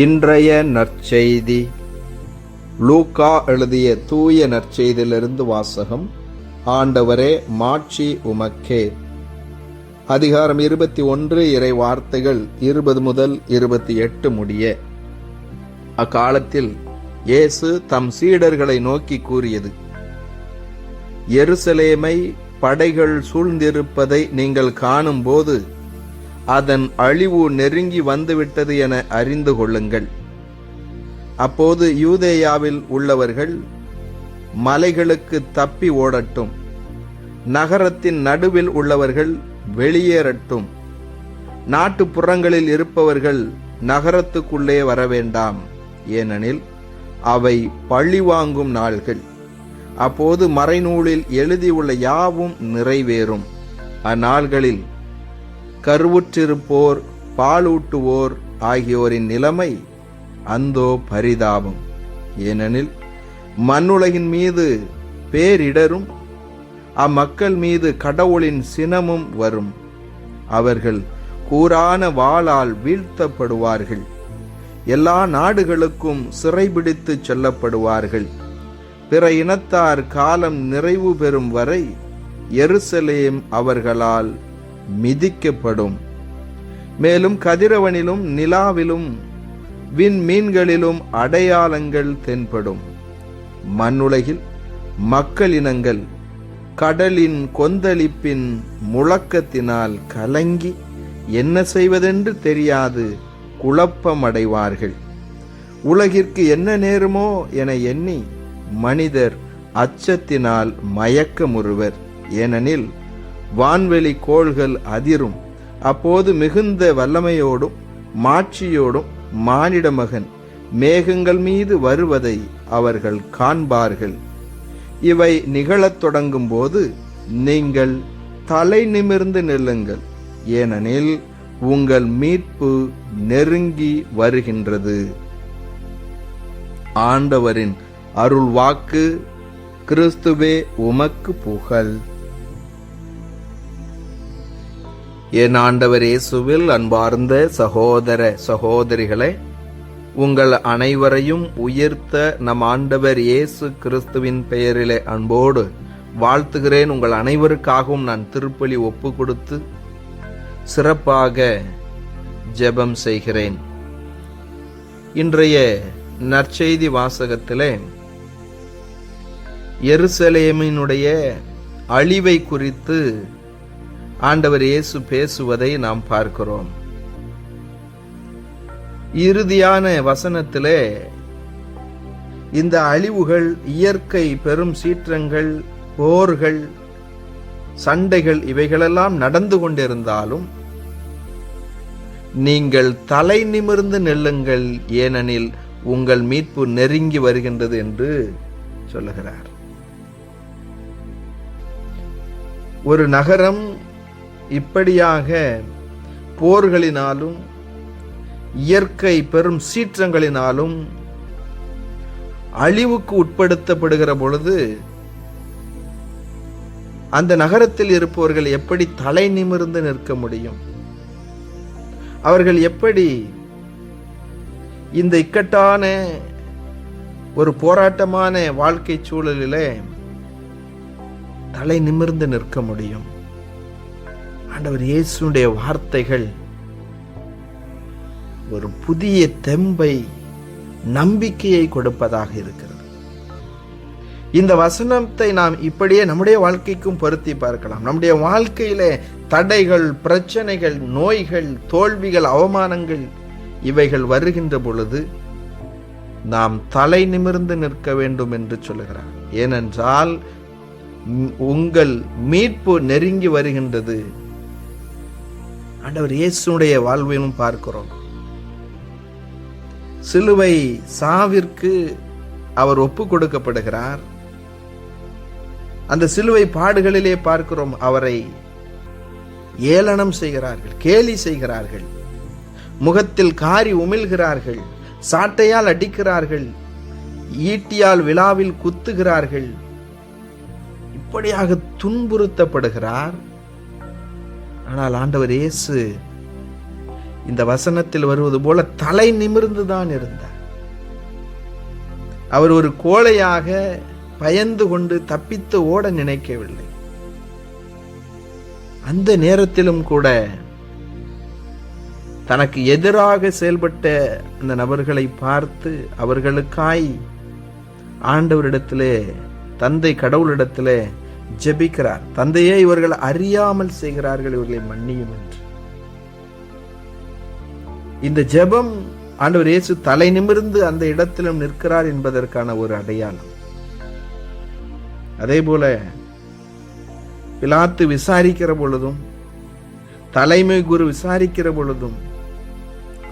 இன்றைய நற்செய்தி. லூக்கா எழுதிய தூய நற்செய்தியிலிருந்து வாசகம் ஆண்டவரே மாட்சி உமக்கே. அதிகாரம் இருபத்தி ஒன்று இறை வார்த்தைகள் இருபது முதல் இருபத்தி எட்டு முடிய. அக்காலத்தில் இயேசு தம் சீடர்களை நோக்கி கூறியது எருசலேமை படைகள் சூழ்ந்திருப்பதை நீங்கள் காணும்போது அதன் அழிவு நெருங்கி வந்துவிட்டது என அறிந்து கொள்ளுங்கள். அப்போது யூதேயாவில் உள்ளவர்கள் மலைகளுக்கு தப்பி ஓடட்டும். நகரத்தின் நடுவில் உள்ளவர்கள் வெளியேறட்டும். நாட்டுப்புறங்களில் இருப்பவர்கள் நகரத்துக்குள்ளே வர வேண்டாம். ஏனெனில் அவை பழிவாங்கும் நாள்கள். அப்போது மறைநூலில் எழுதியுள்ள யாவும் நிறைவேறும். அந்நாள்களில் கருவுற்றிருப்போர் பாலூட்டுவோர் ஆகியோரின் நிலைமை அந்தோ பரிதாபம். ஏனெனில் மண்ணுலகின் மீது பேரிடரும் அம்மக்கள் மீது கடவுளின் சினமும் வரும். அவர்கள் கூரான வாளால் வீழ்த்தப்படுவார்கள். எல்லா நாடுகளுக்கும் சிறைபிடித்து செல்லப்படுவார்கள். பிற இனத்தார் காலம் நிறைவு பெறும் வரை எருசலேம் அவர்களால் மிதிக்கப்படும். மேலும் கதிரவனிலும் நிலாவிலும் விண்மீன்களிலும் அடையாளங்கள் தென்படும். மண்ணுலகில் மக்களினங்கள் கடலின் கொந்தளிப்பின் முழக்கத்தினால் கலங்கி என்ன செய்வதென்று தெரியாது குழப்பமடைவார்கள். உலகிற்கு என்ன நேருமோ என எண்ணி மனிதர் அச்சத்தினால் மயக்கமுறுவர் ஏனெனில் வான்வெளி கோள்கள் அதிரும். அப்போது மிகுந்த வல்லமையோடும் மாட்சியோடும் மானிட மகன் மேகங்கள் மீது வருவதை அவர்கள் காண்பார்கள். இவை நிகழத் தொடங்கும் போது நீங்கள் தலை நிமிர்ந்து நில்லுங்கள். ஏனெனில் உங்கள் மீட்பு நெருங்கி வருகின்றது. ஆண்டவரின் அருள் வாக்கு கிறிஸ்துவே உமக்கு புகழ். என் ஆண்டவர் இயேசுவில் அன்பார்ந்த சகோதர சகோதரிகளே உங்கள் அனைவரையும் உயர்த்த நம் ஆண்டவர் இயேசு கிறிஸ்துவின் பெயரிலே அன்போடு வாழ்த்துகிறேன். உங்கள் அனைவருக்காகவும் நான் திருப்பலி ஒப்பு கொடுத்து சிறப்பாக ஜெபம் செய்கிறேன். இன்றைய நற்செய்தி வாசகத்திலே எருசலேமினுடைய அழிவை குறித்து ஆண்டவர் இயேசு பேசுவதை நாம் பார்க்கிறோம். இறுதியான வசனத்திலே இந்த அழிவுகள் இயற்கை பெரும் சீற்றங்கள் போர்கள் சண்டைகள் இவைகளெல்லாம் நடந்து கொண்டிருந்தாலும் நீங்கள் தலை நிமிர்ந்து நெல்லுங்கள் ஏனெனில் உங்கள் மீட்பு நெருங்கி வருகின்றது என்று சொல்லுகிறார். ஒரு நகரம் இப்படியாக போர்களினாலும் இயற்கை பெரும் சீற்றங்களினாலும் அழிவுக்கு உட்படுத்தப்படுகிற பொழுது அந்த நகரத்தில் இருப்பவர்கள் எப்படி தலை நிமிர்ந்து நிற்க முடியும்? அவர்கள் எப்படி இந்த இக்கட்டான ஒரு போராட்டமான வாழ்க்கை சூழலிலே தலை நிமிர்ந்து நிற்க முடியும்? ஆண்டவர் இயேசுடைய வார்த்தைகள் ஒரு புதிய தெம்பை நம்பிக்கையை கொடுப்பதாக இருக்கிறது. இந்த வசனத்தை நாம் இப்படியே நம்முடைய வாழ்க்கைக்கும் பொருத்தி பார்க்கலாம். நம்முடைய வாழ்க்கையில தடைகள் பிரச்சனைகள் நோய்கள் தோல்விகள் அவமானங்கள் இவைகள் வருகின்ற பொழுது நாம் தலை நிமிர்ந்து நிற்க வேண்டும் என்று சொல்லுகிறார். ஏனென்றால் உங்கள் மீட்பு நெருங்கி வருகின்றது. ஆண்டவர் இயேசுடைய வாழ்விலும் பார்க்கிறோம். சிலுவை சாவிற்கு அவர் ஒப்பு கொடுக்கப்படுகிறார். அந்த சிலுவை பாடுகளிலே பார்க்கிறோம் அவரை ஏளனம் செய்கிறார்கள் கேலி செய்கிறார்கள் முகத்தில் காரி உமிழ்கிறார்கள் சாட்டையால் அடிக்கிறார்கள் ஈட்டியால் விழாவில் குத்துகிறார்கள். இப்படியாக துன்புறுத்தப்படுகிறார். ஆனால் ஆண்டவர் இயேசு இந்த வசனத்தில் வருவது போல தலை நிமிர்ந்து தான் இருந்தார். அவர் ஒரு கோழையாக பயந்து கொண்டு தப்பித்து ஓட நினைக்கவில்லை. அந்த நேரத்திலும் கூட தனக்கு எதிராக செயல்பட்ட அந்த நபர்களை பார்த்து அவர்களுக்காய் ஆண்டவரிடத்திலே தந்தை கடவுளிடத்திலே ஜெபிக்கிறார். தந்தையே இவர்கள் அறியாமல் செய்கிறார்கள் இவர்களை மன்னியும் என்று. இந்த ஜெபம் ஆண்டவர் இயேசு தலை நிமிர்ந்து அந்த இடத்திலும் நிற்கிறார் என்பதற்கான ஒரு அடையாளம். அதே போல பிலாத்து விசாரிக்கிற பொழுதும் தலைமை குரு விசாரிக்கிற பொழுதும்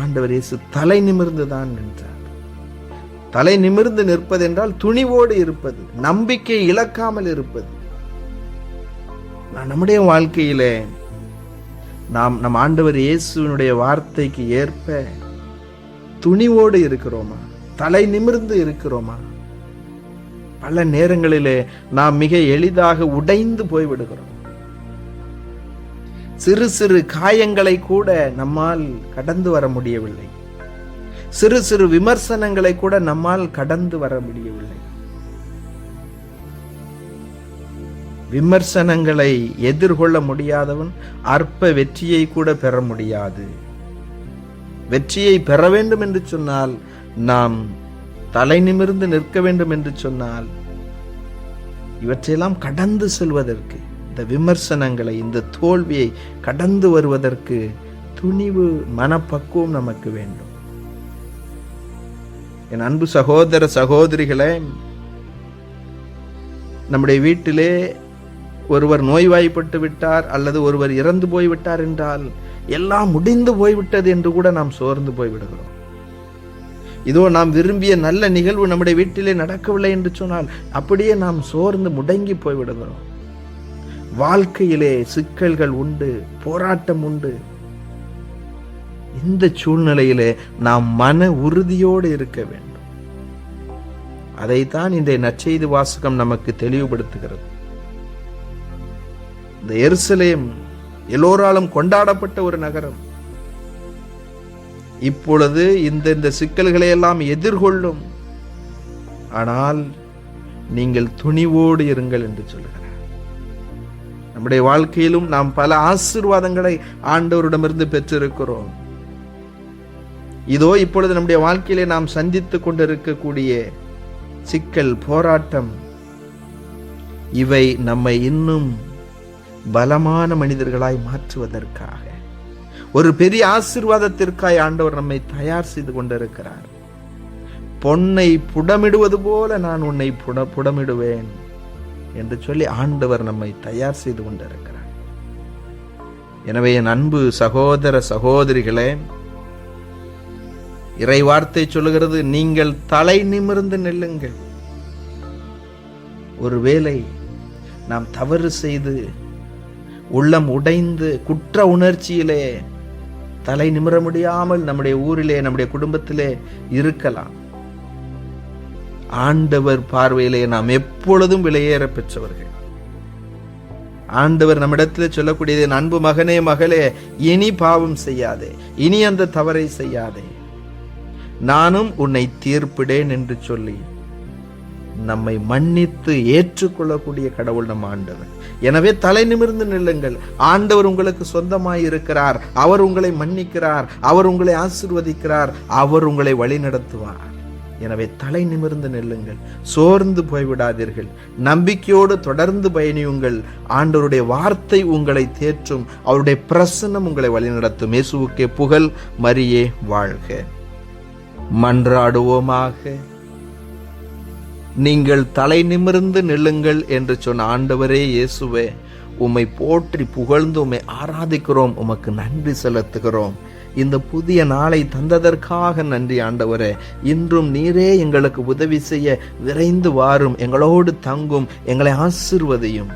ஆண்டவர் இயேசு தலை நிமிர்ந்து தான் நின்றார். தலை நிமிர்ந்து நிற்பதென்றால் துணிவோடு இருப்பது நம்பிக்கை இழக்காமல் இருப்பது நம்முடைய வாழ்க்கையில நாம் நம் ஆண்டவர் இயேசுவினுடைய வார்த்தைக்கு ஏற்ப துணிவோடு இருக்கிறோமா? தலை நிமிர்ந்து இருக்கிறோமா? பல நேரங்களிலே நாம் மிக எளிதாக உடைந்து போய்விடுகிறோம். சிறு சிறு காயங்களை கூட நம்மால் கடந்து வர முடியவில்லை. சிறு சிறு விமர்சனங்களை கூட நம்மால் கடந்து வர முடியவில்லை. விமர்சனங்களை எதிர்கொள்ள முடியாதவன் அற்ப வெற்றியை கூட பெற முடியாது. வெற்றியை பெற வேண்டும் என்று சொன்னால் நாம் தலை நிமிர்ந்து நிற்க வேண்டும் என்று சொன்னால் இவற்றையெல்லாம் கடந்து செல்வதற்கு இந்த விமர்சனங்களை இந்த தோல்வியை கடந்து வருவதற்கு துணிவு மனப்பக்குவம் நமக்கு வேண்டும். என் அன்பு சகோதர சகோதரிகளே நம்முடைய வீட்டிலே ஒருவர் நோய்வாய்ப்பட்டு விட்டார் அல்லது ஒருவர் இறந்து போய்விட்டார் என்றால் எல்லாம் முடிந்து போய்விட்டது என்று கூட நாம் சோர்ந்து போய்விடுகிறோம். இதோ நாம் விரும்பிய நல்ல நிகழ்வு நம்முடைய வீட்டிலே நடக்கவில்லை என்று சொன்னால் அப்படியே நாம் சோர்ந்து முடங்கி போய்விடுகிறோம். வாழ்க்கையிலே சிக்கல்கள் உண்டு போராட்டம் உண்டு. இந்த சூழ்நிலையிலே நாம் மன உறுதியோடு இருக்க வேண்டும். அதைத்தான் இந்த நற்செய்தி வாசகம் நமக்கு தெளிவுபடுத்துகிறது. இந்த எருசலேம் எல்லோராலும் கொண்டாடப்பட்ட ஒரு நகரம். இப்பொழுது இந்த இந்த சிக்கல்களை எல்லாம் எதிர்கொள்ளும். ஆனால் நீங்கள் துணிவோடு இருங்கள் என்று சொல்கிறார் நம்முடைய வாழ்க்கையிலும் நாம் பல ஆசீர்வாதங்களை ஆண்டவரிடமிருந்து பெற்றிருக்கிறோம். இதோ இப்பொழுது நம்முடைய வாழ்க்கையிலே நாம் சந்தித்துக் கொண்டிருக்கக்கூடிய சிக்கல் போராட்டம் இவை நம்மை இன்னும் பலமான மனிதர்களாய் மாற்றுவதற்காக. ஒரு பெரிய ஆசிர்வாதத்திற்காய் ஆண்டவர் நம்மை தயார் செய்து கொண்டிருக்கிறார். பொன்னை புடமிடுவது போல நான் உன்னை புட புடமிடுவேன் என்று சொல்லி ஆண்டவர் நம்மை தயார் செய்து கொண்டிருக்கிறார். எனவே என் அன்பு சகோதர சகோதரிகளே இறை வார்த்தை சொல்லுகிறது நீங்கள் தலை நிமிர்ந்து நில்லுங்கள். ஒருவேளை நாம் தவறு செய்து உள்ளம் உடைந்து குற்ற உணர்ச்சியிலே தலை நிமிர முடியாமல் நம்முடைய ஊரிலே நம்முடைய குடும்பத்திலே இருக்கலாம். ஆண்டவர் பார்வையிலே நாம் எப்பொழுதும் விலையேற பெற்றவர்கள். ஆண்டவர் நம்மிடத்தில் சொல்லக்கூடியது அன்பு மகனே மகளே இனி பாவம் செய்யாதே இனி அந்த தவறை செய்யாதே. நானும் உன்னை தீர்ப்பிடேன் என்று சொல்லி நம்மை மன்னித்து ஏற்றுக்கொள்ளக்கூடிய கடவுள் நம் ஆண்டவர். எனவே தலை நிமிர்ந்து நில்லுங்கள். ஆண்டவர் உங்களுக்கு சொந்தமாய் இருக்கிறார். அவர் உங்களை மன்னிக்கிறார். அவர் உங்களை ஆசிர்வதிக்கிறார். அவர் உங்களை வழி நடத்துவார். எனவே தலை நிமிர்ந்து நில்லுங்கள். சோர்ந்து போய்விடாதீர்கள். நம்பிக்கையோடு தொடர்ந்து பயணியுங்கள். ஆண்டவருடைய வார்த்தை உங்களை தேற்றும். அவருடைய பிரசன்னம் உங்களை வழிநடத்தும் இயேசுவுக்கே புகழ் மரியே வாழ்க. மன்றாடுவோமாக. நீங்கள் தலை நிமிர்ந்து நில்லுங்கள் என்று சொன்ன ஆண்டவரே இயேசுவே உம்மை போற்றி புகழ்ந்து உம்மை ஆராதிக்கிறோம் உமக்கு நன்றி செலுத்துகிறோம். இந்த புதிய நாளை தந்ததற்காக நன்றி ஆண்டவரே. இன்றும் நீரே எங்களுக்கு உதவி செய்ய விரைந்து வாரும் எங்களோடு தங்கும் எங்களை ஆசிர்வதையும்.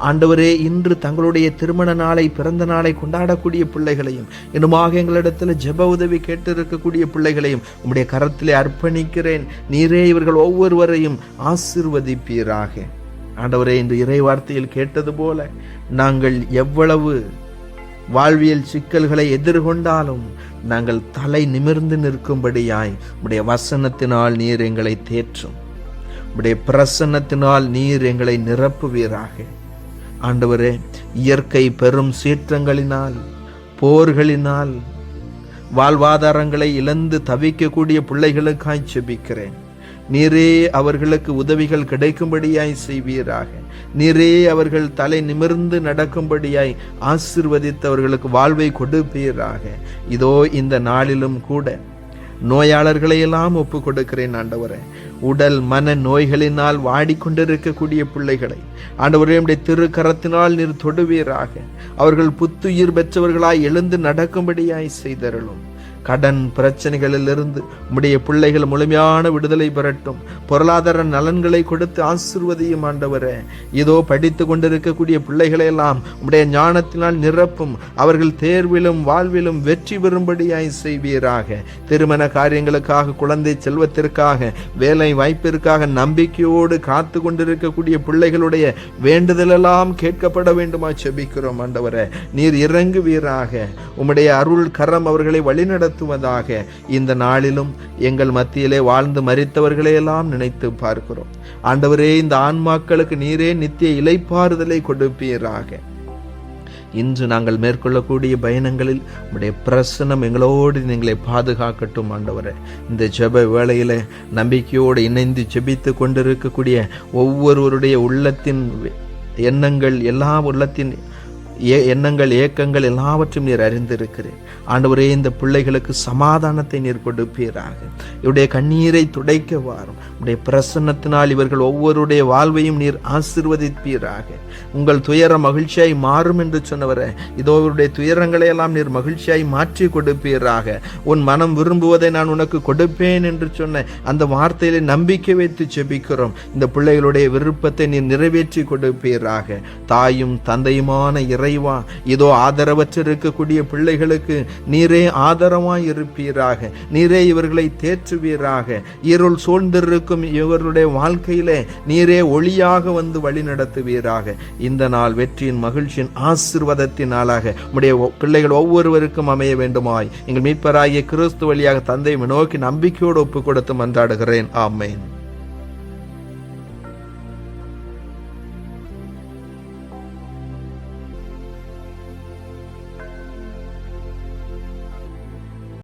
ஆண்டவரே இன்று தங்களுடைய திருமண நாளை பிறந்த நாளை கொண்டாடக்கூடிய பிள்ளைகளையும் இன்னுமாக எங்களிடத்தில் ஜெப உதவி கேட்டிருக்கக்கூடிய பிள்ளைகளையும் உம்முடைய கரத்திலே அர்ப்பணிக்கிறேன். நீரே இவர்கள் ஒவ்வொருவரையும் ஆசிர்வதிப்பீராக. ஆண்டவரே இன்று இறை வார்த்தையில் கேட்டது போல நாங்கள் எவ்வளவு வாழ்வியல் சிக்கல்களை எதிர்கொண்டாலும் நாங்கள் தலை நிமிர்ந்து நிற்கும்படியாய் உடைய வசனத்தினால் நீர் எங்களை தேற்றும். உடைய பிரசன்னத்தினால் நீர் எங்களை நிரப்புவீராக. ஆண்டவரே இயற்கை பெரும் சீற்றங்களினால் போர்களினால் வாழ்வாதாரங்களை இழந்து தவிக்கக்கூடிய பிள்ளைகளுக்காய் செபிக்கிறேன். நீரே அவர்களுக்கு உதவிகள் கிடைக்கும்படியாய் செய்வீராக. நீரே அவர்கள் தலை நிமிர்ந்து நடக்கும்படியாய் ஆசிர்வதித்தவர்களுக்கு வாழ்வை கொடுப்பீராக. இதோ இந்த நாளிலும் கூட நோயாளர்களையெல்லாம் ஒப்பு கொடுக்கிறேன் ஆண்டவரே. உடல் மன நோய்களினால் வாடிக்கொண்டிருக்கக்கூடிய பிள்ளைகளை ஆண்டவரையுடைய உடைய திருக்கரத்தினால் நீர் தொடுவீராக. அவர்கள் புத்துயிர் பெற்றவர்களாய் எழுந்து நடக்கும்படியாய் செய்தருளும். கடன் பிரச்சனைகளிலிருந்து உம்முடைய பிள்ளைகள் முழுமையான விடுதலை பெறட்டும். பொருளாதார நலன்களை கொடுத்து ஆசிர்வதியும் ஆண்டவரே. இதோ படித்து கொண்டிருக்கக்கூடிய பிள்ளைகளை எல்லாம் உம்முடைய ஞானத்தினால் நிரப்பும். அவர்கள் தேர்விலும் வாழ்விலும் வெற்றி பெறும்படியாய் செய்வீராக. திருமண காரியங்களுக்காக குழந்தை செல்வத்திற்காக வேலை வாய்ப்பிற்காக நம்பிக்கையோடு காத்து கொண்டிருக்கக்கூடிய பிள்ளைகளுடைய வேண்டுதலெல்லாம் கேட்கப்பட வேண்டுமா செபிக்கிறோம் ஆண்டவரே. நீர் இறங்குவீராக. உம்முடைய அருள் கரம் அவர்களை வழிநடத்துவதாக இந்த நாளிலும் எங்கள் மத்தியிலே வாழ்ந்து மறித்தவர்களையெல்லாம் நினைத்து பார்க்கிறோம். ஆண்டவரே இந்த ஆன்மாக்களுக்கு நீரே நித்திய இலைப்பாறுதலை கொடுப்பீராக. இன்று நாங்கள் மேற்கொள்ளக்கூடிய பயணங்களில் உடைய பிரசனம் எங்களோடு நீங்களை பாதுகாக்கட்டும் ஆண்டவரே. இந்த ஜெப வேளையில நம்பிக்கையோடு இணைந்து ஜெபித்து கொண்டிருக்கக்கூடிய ஒவ்வொருவருடைய உள்ளத்தின் எண்ணங்கள் எல்லா உள்ளத்தின் ஏ எண்ணங்கள் ஏக்கங்கள் எல்லாவற்றையும் நீர் அறிந்திருக்கிறேன். ஆண்டவரே இந்த பிள்ளைகளுக்கு சமாதானத்தை நீர் கொடுப்பீராக. இவருடைய கண்ணீரை துடைக்க வாரும். உடைய பிரசன்னத்தினால் இவர்கள் ஒவ்வொருடைய வாழ்வையும் நீர் ஆசிர்வதிப்பீராக. உங்கள் துயர மகிழ்ச்சியாய் மாறும் என்று சொன்னவரை இதோ இவருடைய துயரங்களை எல்லாம் நீர் மகிழ்ச்சியாய் மாற்றி கொடுப்பீராக. உன் மனம் விரும்புவதை நான் உனக்கு கொடுப்பேன் என்று சொன்ன அந்த வார்த்தையில நம்பிக்கை வைத்து செபிக்கிறோம் இந்த பிள்ளைகளுடைய விருப்பத்தை நீர் நிறைவேற்றி கொடுப்பீராக. தாயும் தந்தையுமான இறைவா இதோ ஆதரவற்றிருக்கக்கூடிய பிள்ளைகளுக்கு நீரே ஆதரவாய் இருப்பீராக நீரே இவர்களை தேற்றுவீராக. இருள் சூழ்ந்திருக்கும் இவர்களுடைய வாழ்க்கையிலே நீரே ஒளியாக வந்து வழி நடத்துவீராக இந்த நாள் வெற்றியின் மகிழ்ச்சியின் ஆசிர்வாதத்தின் நாளாக உடைய பிள்ளைகள் ஒவ்வொருவருக்கும் அமைய வேண்டுமாய். எங்கள் மீட்பராகிய கிறிஸ்து வழியாக தந்தை நோக்கி நம்பிக்கையோடு ஒப்பு கொடுத்து மன்றாடுகிறேன். ஆமேன்.